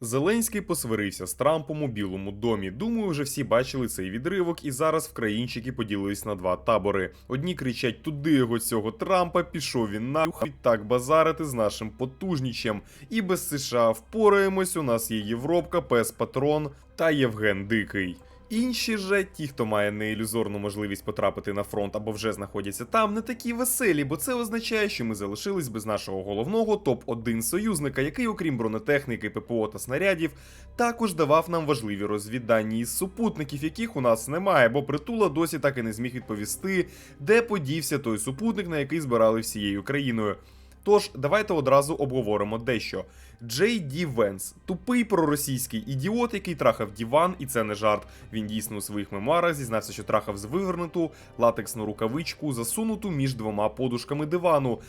Зеленський посварився з Трампом у Білому домі. Думаю, вже всі бачили цей відривок, і зараз вкраїнчики поділились на два табори. Одні кричать туди його цього Трампа, пішов він нахуй так базарити з нашим потужнічем. І без США впораємось. У нас є Європка, пес Патрон та Євген Дикий. Інші же, ті, хто має неілюзорну можливість потрапити на фронт або вже знаходяться там, не такі веселі, бо це означає, що ми залишились без нашого головного топ-1 союзника, який, окрім бронетехніки, ППО та снарядів, також давав нам важливі розвіддані із супутників, яких у нас немає, бо притула досі так і не зміг відповісти, де подівся той супутник, на який збирали всією країною. Тож, давайте одразу обговоримо дещо. Джей Ді Венс тупий проросійський ідіот, який трахав діван, і це не жарт. Він дійсно у своїх мемуарах зізнався, що трахав з вивернуту латексну рукавичку, засунуту між двома подушками дивану.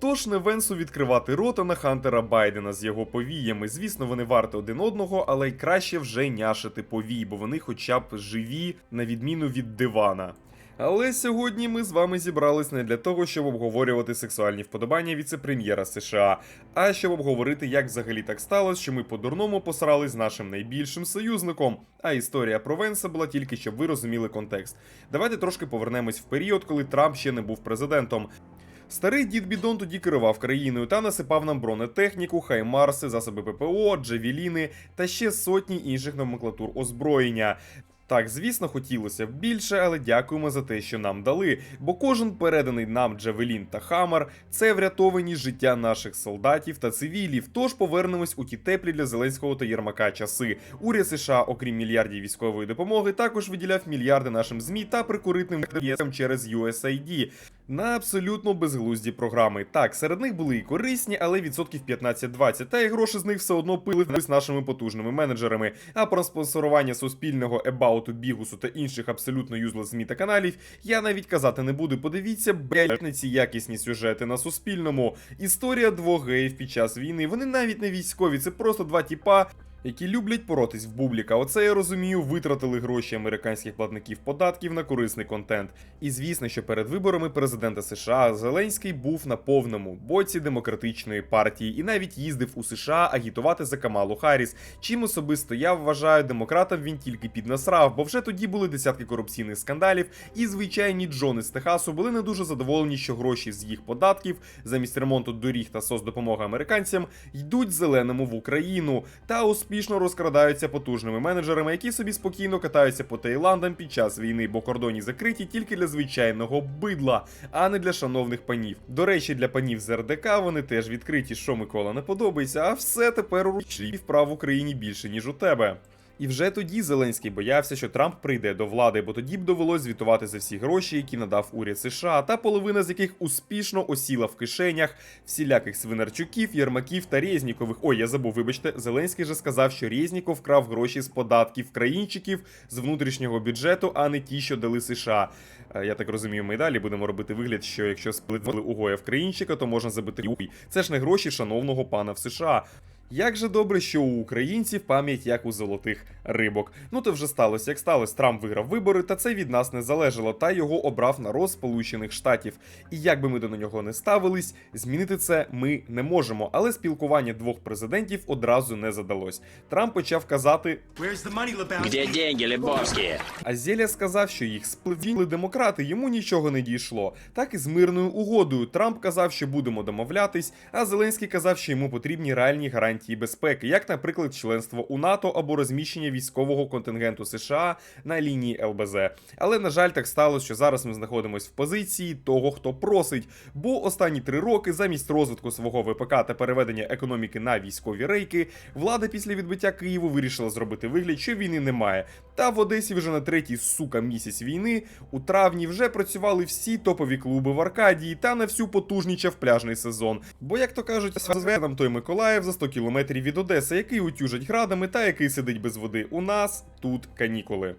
Тож не Венсу відкривати рота на Хантера Байдена з його повіями. Звісно, вони варті один одного, але й краще вже няшити повій, бо вони хоча б живі, на відміну від дивана. Але сьогодні ми з вами зібрались не для того, щоб обговорювати сексуальні вподобання віце-прем'єра США, а щоб обговорити, як взагалі так сталося, що ми по-дурному посрались з нашим найбільшим союзником. А історія про Венса була тільки, щоб ви розуміли контекст. Давайте трошки повернемось в період, коли Трамп ще не був президентом. Старий дід Бідон тоді керував країною та насипав нам бронетехніку, хаймарси, засоби ППО, джавеліни та ще сотні інших номенклатур озброєння. Так, звісно, хотілося б більше, але дякуємо за те, що нам дали. Бо кожен переданий нам Джавелін та Хаммер – це врятовані життя наших солдатів та цивілів. Тож повернемось у ті теплі для Зеленського та Єрмака часи. Уряд США, окрім мільярдів військової допомоги, також виділяв мільярди нашим змі та прикуритним ЄСам через USAID. На абсолютно безглузді програми. Так, серед них були і корисні, але відсотків 15-20, та і гроші з них все одно пили з нашими потужними менеджерами. А про спонсорування суспільного ебауту, бігусу та інших абсолютно юзлес ЗМІ та каналів я навіть казати не буду. Подивіться, блядь, якісні сюжети на суспільному. Історія двох геїв під час війни. Вони навіть не військові, це просто два тіпа. Які люблять поротись в бубліка, оце я розумію, витратили гроші американських платників податків на корисний контент. І звісно, що перед виборами президента США Зеленський був на повному боці демократичної партії і навіть їздив у США агітувати за Камалу Харріс. Чим особисто я вважаю, демократам він тільки піднасрав, бо вже тоді були десятки корупційних скандалів, і звичайні Джони з Техасу були не дуже задоволені, що гроші з їх податків замість ремонту доріг та соцдопомоги американцям йдуть зеленому в Україну та успішно розкрадаються потужними менеджерами, які собі спокійно катаються по Таїландам під час війни, бо кордоні закриті тільки для звичайного бидла, а не для шановних панів. До речі, для панів з РДК вони теж відкриті, що Микола не подобається, а все тепер у ручлі вправ в Україні більше ніж у тебе. І вже тоді Зеленський боявся, що Трамп прийде до влади, бо тоді б довелось звітувати за всі гроші, які надав уряд США, та половина з яких успішно осіла в кишенях всіляких свинарчуків, Єрмаків та Резнікових. Ой, я забув, вибачте, Зеленський же сказав, що Резніков вкрав гроші з податків країнчиків з внутрішнього бюджету, а не ті, що дали США. Е, Я так розумію, ми й далі будемо робити вигляд, що якщо сплитнули угоя в країнчика, то можна забити. Це ж не гроші шановного пана в США. Як же добре, що у українців пам'ять як у золотих рибок. Ну то вже сталося, як сталося. Трамп виграв вибори, та це від нас не залежало, та його обрав народ Сполучених Штатів. І як би ми до нього не ставились, змінити це ми не можемо. Але спілкування двох президентів одразу не задалось. Трамп почав казати? Где деньги, Лебовские? а Зеля сказав, що їх сплевіли демократи, йому нічого не дійшло. Так і з мирною угодою. Трамп казав, що будемо домовлятись, а Зеленський казав, що йому потрібні реальні гарантії безпеки, як, наприклад, членство у НАТО або розміщення військового контингенту США на лінії ЛБЗ. Але на жаль, так сталося, що зараз ми знаходимося в позиції того, хто просить. Бо останні три роки, замість розвитку свого ВПК та переведення економіки на військові рейки, влада після відбиття Києву вирішила зробити вигляд, що війни немає. Та в Одесі вже на третій сука місяць війни у травні вже працювали всі топові клуби в Аркадії та на всю потужнічав пляжний сезон. Бо, як то кажуть, нам той Миколаїв за 100 кілометрів від Одеси, який утюжить градами та який сидить без води. У нас тут канікули.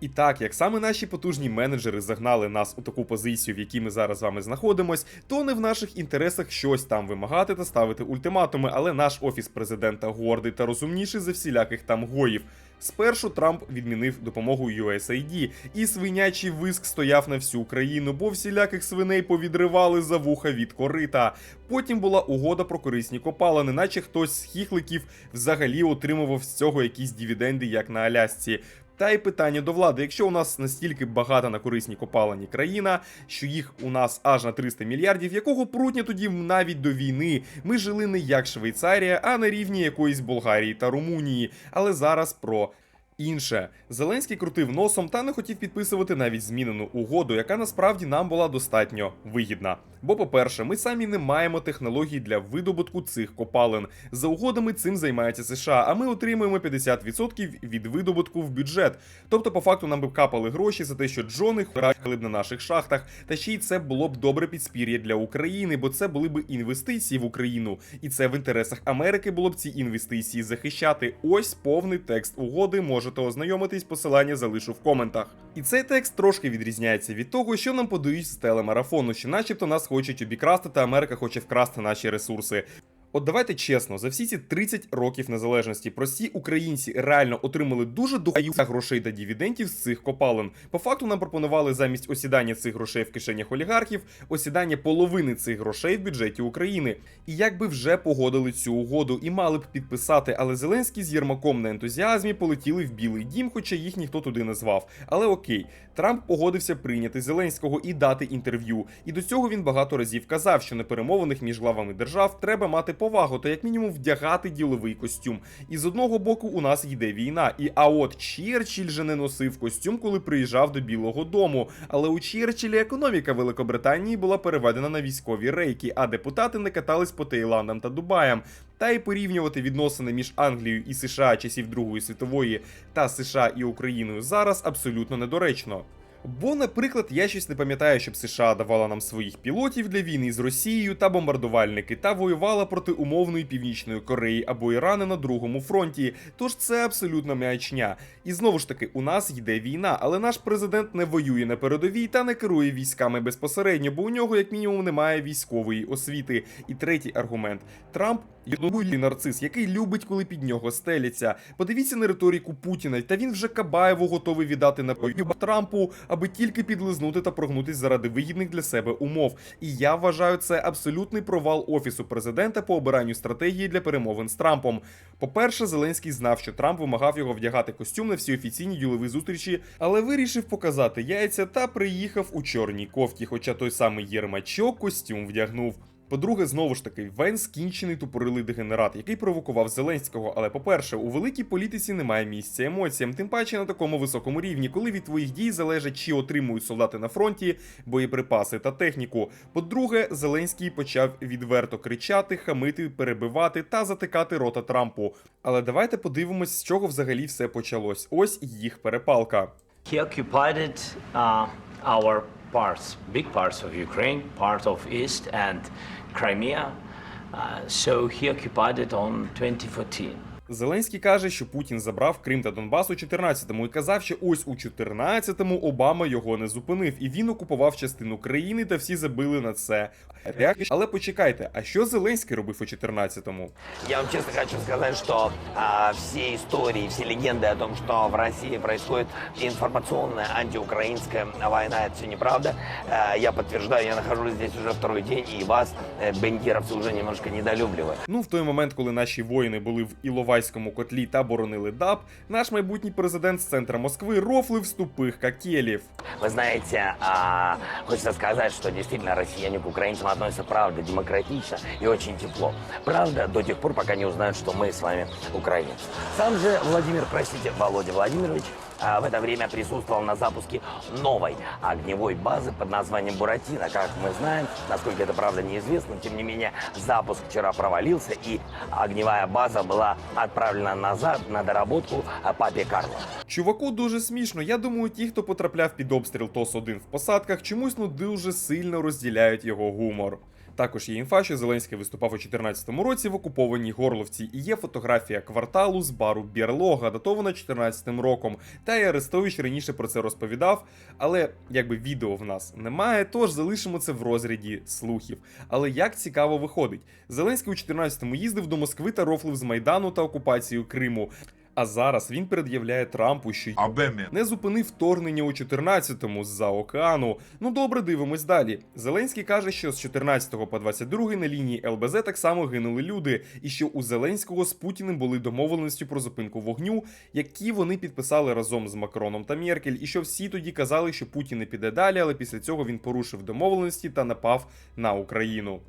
І так, як саме наші потужні менеджери загнали нас у таку позицію, в якій ми зараз з вами знаходимось, то не в наших інтересах щось там вимагати та ставити ультиматуми, але наш офіс президента гордий та розумніший за всіляких там гоїв. Спершу Трамп відмінив допомогу USAID, і свинячий виск стояв на всю країну, бо всіляких свиней повідривали за вуха від корита. Потім була угода про корисні копалини, наче хтось з хіхликів взагалі отримував з цього якісь дивіденди, як на Алясці. Та й питання до влади: якщо у нас настільки багата на корисні копалені країна, що їх у нас аж на 300 мільярдів, якого прутня тоді навіть до війни ми жили не як Швейцарія, а на рівні якоїсь Болгарії та Румунії. Але зараз про. Інше Зеленський крутив носом та не хотів підписувати навіть змінену угоду, яка насправді нам була достатньо вигідна. Бо, по-перше, ми самі не маємо технологій для видобутку цих копалин. За угодами цим займається США, а ми отримуємо 50% від видобутку в бюджет. Тобто, по факту, нам би капали гроші за те, що Джони храли б на наших шахтах. Та ще й це було б добре підспір'я для України, бо це були б інвестиції в Україну, і це в інтересах Америки було б ці інвестиції захищати. Ось повний текст угоди. Можете ознайомитись, посилання залишу в коментах. І цей текст трошки відрізняється від того, що нам подають з телемарафону, що, начебто, нас хочуть обікрасти, та Америка хоче вкрасти наші ресурси. От давайте чесно, за всі ці 30 років незалежності прості українці реально отримали дуже дохаю грошей та дивідендів з цих копалин. По факту нам пропонували замість осідання цих грошей в кишенях олігархів, осідання половини цих грошей в бюджеті України. І якби вже погодили цю угоду і мали б підписати, але Зеленський з Єрмаком на ентузіазмі полетіли в Білий Дім, хоча їх ніхто туди не звав. Але окей, Трамп погодився прийняти Зеленського і дати інтерв'ю. І до цього він багато разів казав, що на перемовинах між главами держав треба мати повагу, та як мінімум вдягати діловий костюм. І з одного боку у нас йде війна. І а от Черчилль же не носив костюм, коли приїжджав до Білого Дому. Але у Черчилля економіка Великобританії була переведена на військові рейки, а депутати не катались по Таїландам та Дубаям. Та й порівнювати відносини між Англією і США часів Другої світової та США і Україною зараз абсолютно недоречно. Бо, наприклад, я щось не пам'ятаю, щоб США давала нам своїх пілотів для війни з Росією та бомбардувальники, та воювала проти умовної північної Кореї або Ірана на другому фронті. Тож це абсолютно маячня. І знову ж таки, у нас йде війна, але наш президент не воює на передовій та не керує військами безпосередньо, бо у нього, як мінімум, немає військової освіти. І третій аргумент: Трамп єдногульний нарцис, який любить, коли під нього стеляться. Подивіться на риторику Путіна, та він вже Кабаєву готовий віддати на Трампу, аби тільки підлизнути та прогнутись заради вигідних для себе умов. І я вважаю це абсолютний провал офісу президента по обиранню стратегії для перемовин з Трампом. По-перше, Зеленський знав, що Трамп вимагав його вдягати костюм на всі офіційні ділові зустрічі, але вирішив показати яйця та приїхав у чорній кофті, хоча той самий Єрмачок костюм вдягнув. По-друге, знову ж таки, Вен скінчений тупорилий дегенерат, який провокував Зеленського. Але по-перше, у великій політиці немає місця емоціям, тим паче на такому високому рівні, коли від твоїх дій залежить, чи отримують солдати на фронті боєприпаси та техніку. По-друге, Зеленський почав відверто кричати, хамити, перебивати та затикати рота Трампу. Але давайте подивимось, з чого взагалі все почалось. Ось їх перепалка. He occupied uh, our parts, big parts of Ukraine, part of East and Crimea. Uh, so he occupied it on 2014. Зеленський каже, що Путін забрав Крим та Донбас у 14-му і казав, що ось у 14-му Обама його не зупинив, і він окупував частину країни, та всі забили на це. Реакція- Але почекайте, а що Зеленський робив у 14-му? Я вам честно хочу сказать, что а, все истории, все легенды о том, что в России происходит информационная антиукраинская война, это все неправда. А, я подтверждаю, я нахожусь здесь уже второй день, и вас, э, бендеровцы, уже немножко недолюбливают. Ну, в той момент, коли наші воїни були в Іловайському котлі та боронили ДАП, наш майбутній президент з центра Москви рофлив з тупих какелів. Вы знаете, а, хочется сказать, что действительно россияне к украинцам относятся, правда, демократично и очень тепло. Правда, до тех пор, пока не узнают, что мы с вами украинцы. Сам же Владимир, простите, Володя Владимирович, а, в это время присутствовал на запуске новой огневой базы под названием «Буратино». Как мы знаем, насколько это правда неизвестно, тем не менее запуск вчера провалился, и огневая база была отправлена назад на доработку а, папе Карло. Чуваку дуже смішно. Я думаю, ті, хто потрапляв під обстріл ТОС-1 в посадках, чомусь ну дуже сильно розділяють його гумор. Також є інфа, що Зеленський виступав у 2014 році в окупованій Горловці, і є фотографія кварталу з бару Бірлога, датована 2014 роком. Та і Арестович раніше про це розповідав, але якби відео в нас немає, тож залишимо це в розряді слухів. Але як цікаво виходить, Зеленський у 2014-му їздив до Москви та рофлив з Майдану та окупацією Криму. А зараз він пред'являє Трампу, що не зупинив вторгнення у 14-му з-за океану. Ну добре, дивимось далі. Зеленський каже, що з 14 по 22 на лінії ЛБЗ так само гинули люди, і що у Зеленського з Путіним були домовленості про зупинку вогню, які вони підписали разом з Макроном та Меркель, і що всі тоді казали, що Путін не піде далі, але після цього він порушив домовленості та напав на Україну.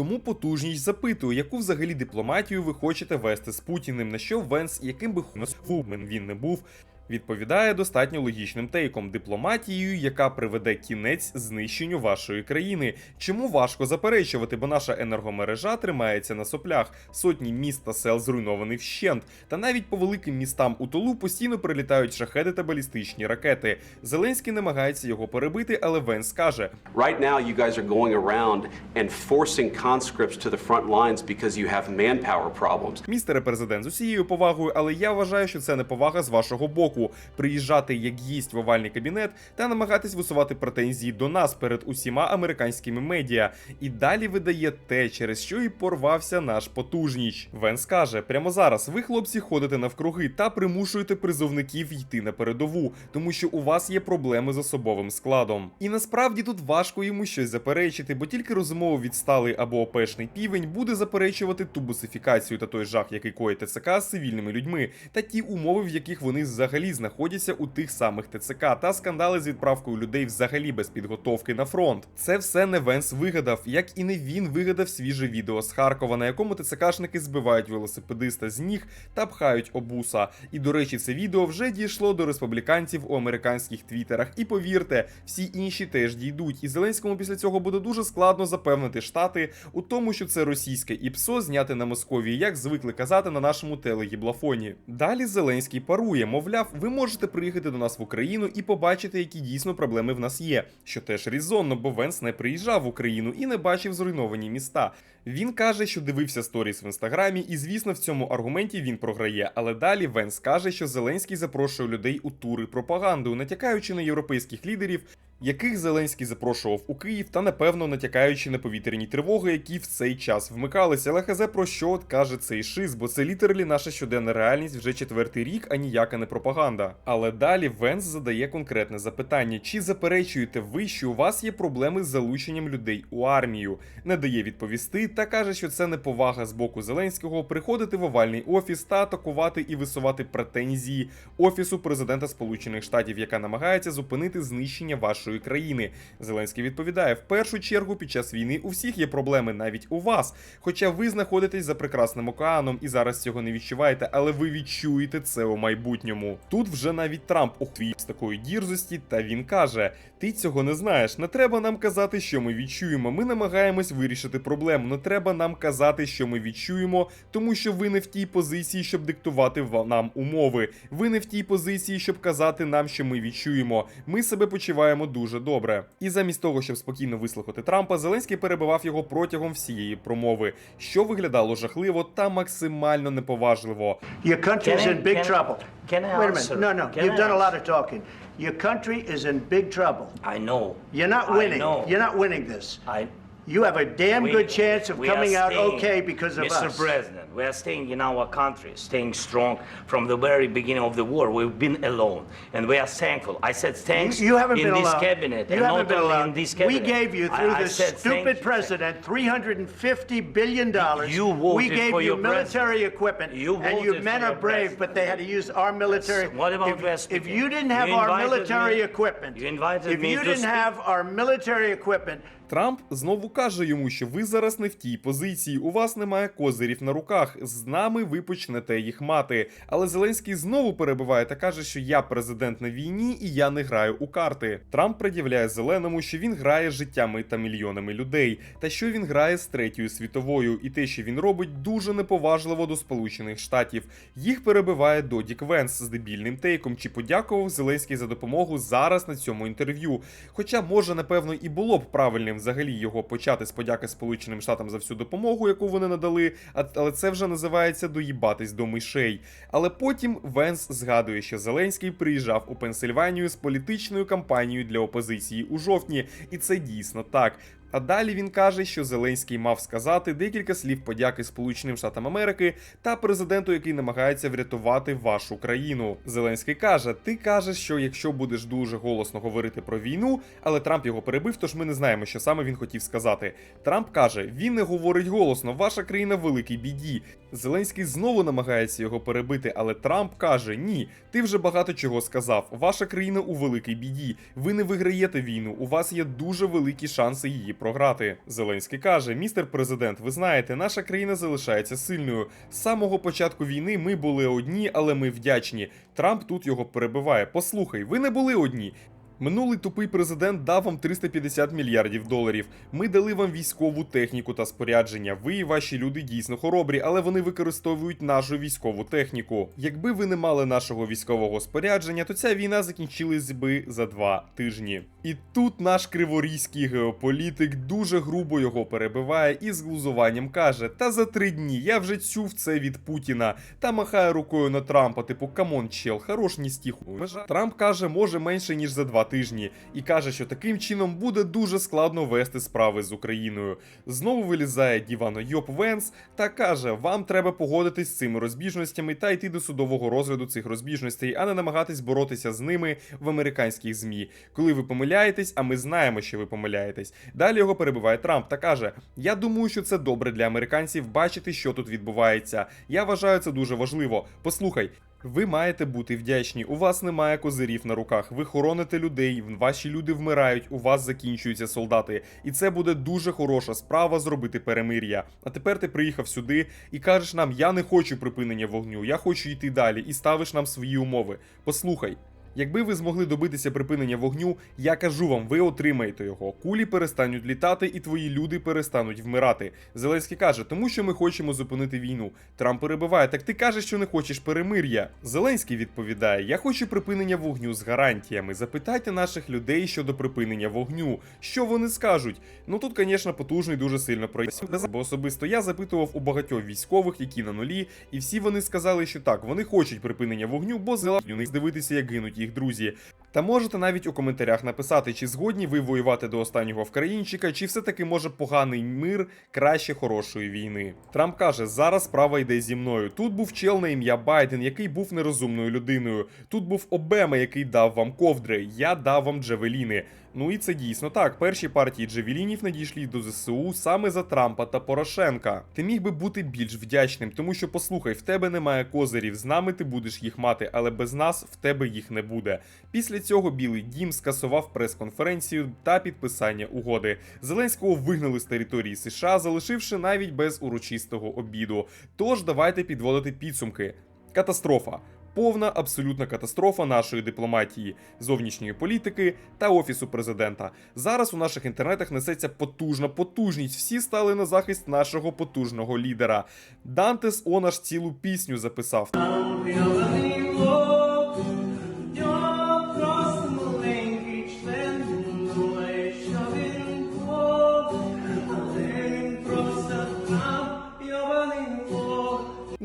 Тому потужність запитує, яку взагалі дипломатію ви хочете вести з Путіним, на що Венс, яким би хумен він не був, відповідає достатньо логічним тейком дипломатією, яка приведе кінець знищенню вашої країни. Чому важко заперечувати, бо наша енергомережа тримається на соплях, сотні міст та сел зруйновані вщент, та навіть по великим містам у Тулу постійно прилітають шахеди та балістичні ракети. Зеленський намагається його перебити, але Венс каже: Right now, you guys are going around and forcing conscripts to the front lines because you have manpower problems. Містере президент, з усією повагою, але я вважаю, що це не повага з вашого боку. Приїжджати як гість в овальний кабінет та намагатись висувати претензії до нас перед усіма американськими медіа. І далі видає те, через що і порвався наш потужніч. Венс каже: прямо зараз ви, хлопці, ходите навкруги та примушуєте призовників йти на передову, тому що у вас є проблеми з особовим складом. І насправді тут важко йому щось заперечити, бо тільки розумово відсталий або опешний півень буде заперечувати ту бусифікацію та той жах, який коїть ТЦК з цивільними людьми, та ті умови, в яких вони взагалі знаходяться у тих самих ТЦК, та скандали з відправкою людей взагалі без підготовки на фронт. Це все не Венс вигадав, як і не він вигадав свіже відео з Харкова, на якому ТЦКшники збивають велосипедиста з ніг та пхають обуса. І до речі, це відео вже дійшло до республіканців у американських твіттерах. І повірте, всі інші теж дійдуть. І Зеленському після цього буде дуже складно запевнити штати у тому, що це російське ІПСО зняте на Московії, як звикли казати на нашому телегіблафоні. Далі Зеленський парує, мовляв, ви можете приїхати до нас в Україну і побачити, які дійсно проблеми в нас є. Що теж різонно, бо Венс не приїжджав в Україну і не бачив зруйновані міста. Він каже, що дивився сторіс в інстаграмі, і звісно, в цьому аргументі він програє. Але далі Венс каже, що Зеленський запрошує людей у тури пропаганду, натякаючи на європейських лідерів, яких Зеленський запрошував у Київ, та напевно натякаючи на повітряні тривоги, які в цей час вмикалися. Але хазе про що от каже цей шиз, бо це літералі наша щоденна реальність вже четвертий рік, а ніяка не пропаганда. Але далі Венс задає конкретне запитання: чи заперечуєте ви, що у вас є проблеми з залученням людей у армію? Не дає відповісти та каже, що це неповага з боку Зеленського приходити в овальний офіс та атакувати і висувати претензії офісу президента Сполучених Штатів, яка намагається зупинити знищення вашої країни. Зеленський відповідає: в першу чергу під час війни у всіх є проблеми, навіть у вас. Хоча ви знаходитесь за прекрасним океаном і зараз цього не відчуваєте, але ви відчуєте це у майбутньому. Тут вже навіть Трамп охвів з такої дірзості, та він каже: Ти цього не знаєш. Не треба нам казати, що ми відчуємо. Ми намагаємось вирішити проблему. Треба нам казати, що ми відчуємо, тому що ви не в тій позиції, щоб диктувати ва- нам умови. Ви не в тій позиції, щоб казати нам, що ми відчуємо. Ми себе почуваємо дуже добре. І замість того, щоб спокійно вислухати Трампа, Зеленський перебивав його протягом всієї промови, що виглядало жахливо та максимально неповажливо. Your country's Can I- in big trouble. can I Wait a answer? minute. No, no. Can You've I done a lot of talking. Your country is in big trouble. I know. You're not I winning. know. You're not winning this. I, You have a damn we- good chance of we are coming out staying, okay because of us. Mr. President, we are staying in our country, staying strong from the very beginning of the war. We've been alone, and we are thankful. I said thanks You, you haven't in been this allowed. cabinet, you and haven't not been only allowed. in this cabinet. We gave you I- through I this said thank stupid president 350 billion dollars. You voted we gave for you your military equipment, You and your voted men for are your brave, president. but they had to use our military. What about if, West if Virginia? you didn't have You our invited military me- equipment, you invited if me you didn't speak- have our military equipment, Трамп знову каже йому, що ви зараз не в тій позиції, у вас немає козирів на руках. З нами ви почнете їх мати. Але Зеленський знову перебиває та каже, що я президент на війні і я не граю у карти. Трамп пред'являє зеленому, що він грає життями та мільйонами людей, та що він грає з третьою світовою, і те, що він робить, дуже неповажливо до Сполучених Штатів. Їх перебиває Додік Венс з дебільним тейком, чи подякував Зеленський за допомогу зараз на цьому інтерв'ю. Хоча, може, напевно, і було б правильним взагалі його почати з подяки Сполученим Штатам за всю допомогу, яку вони надали, але це вже називається доїбатись до мишей. Але потім Венс згадує, що Зеленський приїжджав у Пенсильванію з політичною кампанією для опозиції у жовтні, і це дійсно так. А далі він каже, що Зеленський мав сказати декілька слів подяки Сполученим Штатам Америки та президенту, який намагається врятувати вашу країну. Зеленський каже: Ти кажеш, що якщо будеш дуже голосно говорити про війну, але Трамп його перебив, тож ми не знаємо, що саме він хотів сказати. Трамп каже: він не говорить голосно, ваша країна в великій біді. Зеленський знову намагається його перебити, але Трамп каже: Ні, ти вже багато чого сказав. Ваша країна у великій біді. Ви не виграєте війну. У вас є дуже великі шанси її програти. Зеленський каже: Містер президент, ви знаєте, наша країна залишається сильною. З самого початку війни ми були одні, але ми вдячні. Трамп тут його перебиває. Послухай, ви не були одні. Минулий тупий президент дав вам 350 мільярдів доларів. Ми дали вам військову техніку та спорядження. Ви і ваші люди дійсно хоробрі, але вони використовують нашу військову техніку. Якби ви не мали нашого військового спорядження, то ця війна закінчилась би за два тижні. І тут наш криворізький геополітик дуже грубо його перебиває і з глузуванням каже: Та за три дні я вже чув це від Путіна та махає рукою на Трампа, типу камон, чел, хорош ні стіху. Трамп каже, може менше ніж за два тижні, і каже, що таким чином буде дуже складно вести справи з Україною. Знову вилізає Дівано Йоп Венс та каже: Вам треба погодитись з цими розбіжностями та йти до судового розгляду цих розбіжностей, а не намагатись боротися з ними в американських змі. Коли ви помиляєтесь, а ми знаємо, що ви помиляєтесь. Далі його перебиває Трамп та каже: Я думаю, що це добре для американців бачити, що тут відбувається. Я вважаю це дуже важливо. Послухай. Ви маєте бути вдячні. У вас немає козирів на руках. Ви хороните людей, ваші люди вмирають, у вас закінчуються солдати. І це буде дуже хороша справа зробити перемир'я. А тепер ти приїхав сюди і кажеш нам: я не хочу припинення вогню, я хочу йти далі, і ставиш нам свої умови. Послухай. Якби ви змогли добитися припинення вогню, я кажу вам, ви отримаєте його. Кулі перестануть літати, і твої люди перестануть вмирати. Зеленський каже, тому що ми хочемо зупинити війну. Трамп перебиває, так ти кажеш, що не хочеш перемир'я. Зеленський відповідає: Я хочу припинення вогню з гарантіями. Запитайте наших людей щодо припинення вогню. Що вони скажуть? Ну тут, звісно, потужний дуже сильно проїзд. Бо особисто я запитував у багатьох військових, які на нулі, і всі вони сказали, що так, вони хочуть припинення вогню, бо зеленський у них дивитися, як гинуть їх друзі. Та можете навіть у коментарях написати, чи згодні ви воювати до останнього вкраїнчика, чи все-таки може поганий мир краще хорошої війни. Трамп каже: зараз справа йде зі мною. Тут був чел на ім'я Байден, який був нерозумною людиною. Тут був Обема, який дав вам ковдри. Я дав вам джавеліни. Ну і це дійсно так. Перші партії джавелінів надійшли до ЗСУ саме за Трампа та Порошенка. Ти міг би бути більш вдячним, тому що послухай, в тебе немає козирів, з нами ти будеш їх мати, але без нас в тебе їх не буде. Після цього Білий Дім скасував прес-конференцію та підписання угоди. Зеленського вигнали з території США, залишивши навіть без урочистого обіду. Тож давайте підводити підсумки. Катастрофа. Повна абсолютна катастрофа нашої дипломатії, зовнішньої політики та офісу президента. Зараз у наших інтернетах несеться потужна потужність. Всі стали на захист нашого потужного лідера. Дантес он аж цілу пісню записав.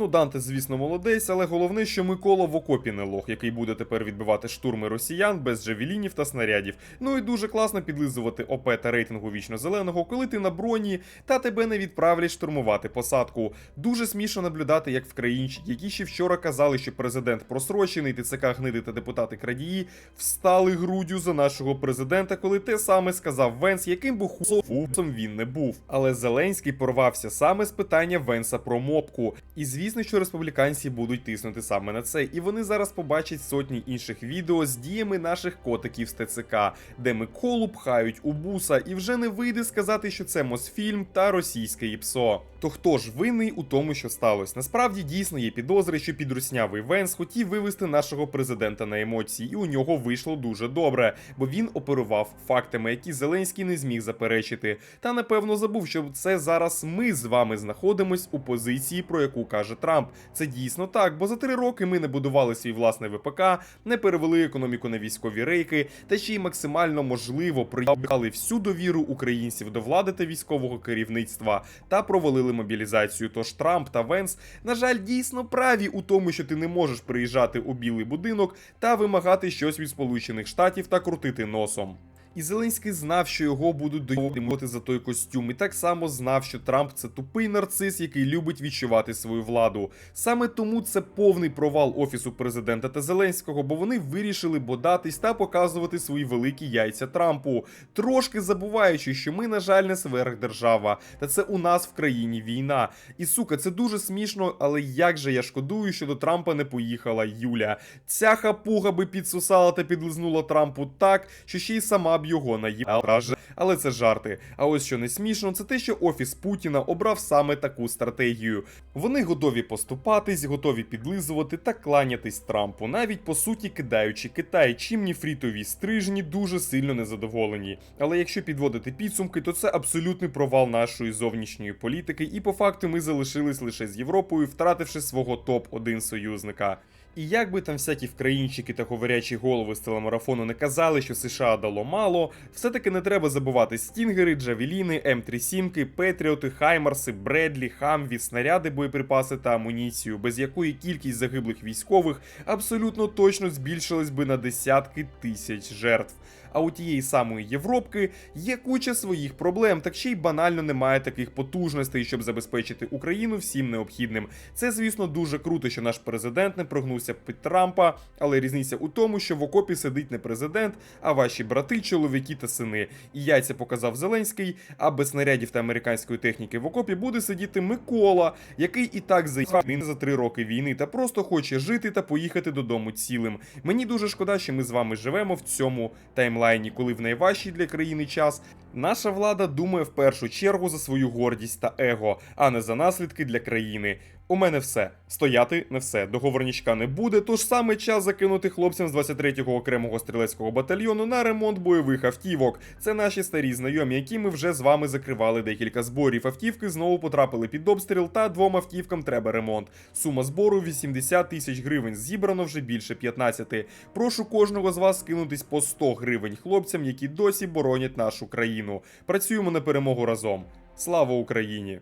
Ну, Данте, звісно, молодець, але головне, що Микола в окопі не лох, який буде тепер відбивати штурми росіян без джавелінів та снарядів. Ну і дуже класно підлизувати ОП та рейтингу вічно зеленого, коли ти на броні та тебе не відправлять штурмувати посадку. Дуже смішно наблюдати, як вкраїнчики, які ще вчора казали, що президент просрочений, ТЦК гниди та депутати крадії, встали груддю за нашого президента, коли те саме сказав Венс, яким би хусом він не був. Але Зеленський порвався саме з питання Венса про мопку. І звісно, що республіканці будуть тиснути саме на це, і вони зараз побачать сотні інших відео з діями наших котиків з ТЦК, де Миколу пхають у буса, і вже не вийде сказати, що це Мосфільм та російське ІПСО. То хто ж винний у тому, що сталося? Насправді дійсно є підозри, що підруснявий Венс хотів вивести нашого президента на емоції, і у нього вийшло дуже добре, бо він оперував фактами, які Зеленський не зміг заперечити. Та напевно забув, що це зараз ми з вами знаходимось у позиції, про яку каже Трамп. Це дійсно так, бо за три роки ми не будували свій власний ВПК, не перевели економіку на військові рейки, та ще й максимально можливо проявляли всю довіру українців до влади та військового керівництва та провалили мобілізацію. Тож Трамп та Венс, на жаль, дійсно праві у тому, що ти не можеш приїжджати у білий будинок та вимагати щось від Сполучених Штатів та крутити носом. І Зеленський знав, що його будуть доїти за той костюм, і так само знав, що Трамп це тупий нарцис, який любить відчувати свою владу. Саме тому це повний провал офісу президента та Зеленського, бо вони вирішили бодатись та показувати свої великі яйця Трампу, трошки забуваючи, що ми, на жаль, не сверхдержава, та це у нас в країні війна. І сука, це дуже смішно, але як же я шкодую, що до Трампа не поїхала Юля. Ця хапуга би підсусала та підлизнула Трампу так, що ще й сама б його наїла. Але це жарти. А ось що не смішно, це те, що офіс Путіна обрав саме таку стратегію. Вони готові поступатись, готові підлизувати та кланятись Трампу, навіть по суті кидаючи Китай, чим ніфрітові стрижні дуже сильно незадоволені. Але якщо підводити підсумки, то це абсолютний провал нашої зовнішньої політики, і по факту ми залишились лише з Європою, втративши свого топ-1 союзника. І як би там всякі вкраїнчики та говорячі голови з телемарафону не казали, що США дало мало, все-таки не треба забувати стінгери, джавеліни, М37, Петріоти, Хаймарси, Бредлі, Хамві, снаряди, боєприпаси та амуніцію, без якої кількість загиблих військових абсолютно точно збільшилась би на десятки тисяч жертв. А у тієї самої Європки є куча своїх проблем, так ще й банально немає таких потужностей, щоб забезпечити Україну всім необхідним. Це, звісно, дуже круто, що наш президент не прогнувся під Трампа, але різниця у тому, що в окопі сидить не президент, а ваші брати, чоловіки та сини. І яйця показав Зеленський, а без снарядів та американської техніки в окопі буде сидіти Микола, який і так заїхав за три роки війни та просто хоче жити та поїхати додому цілим. Мені дуже шкода, що ми з вами живемо в цьому таймлайні, коли в найважчий для країни час наша влада думає в першу чергу за свою гордість та его, а не за наслідки для країни. У мене все. Стояти не все. Договорнічка не буде, тож саме час закинути хлопцям з 23-го окремого стрілецького батальйону на ремонт бойових автівок. Це наші старі знайомі, які ми вже з вами закривали декілька зборів. Автівки знову потрапили під обстріл, та двом автівкам треба ремонт. Сума збору 80 тисяч гривень. Зібрано вже більше 15. Прошу кожного з вас скинутись по 100 гривень хлопцям, які досі боронять нашу країну. Працюємо на перемогу разом. Слава Україні!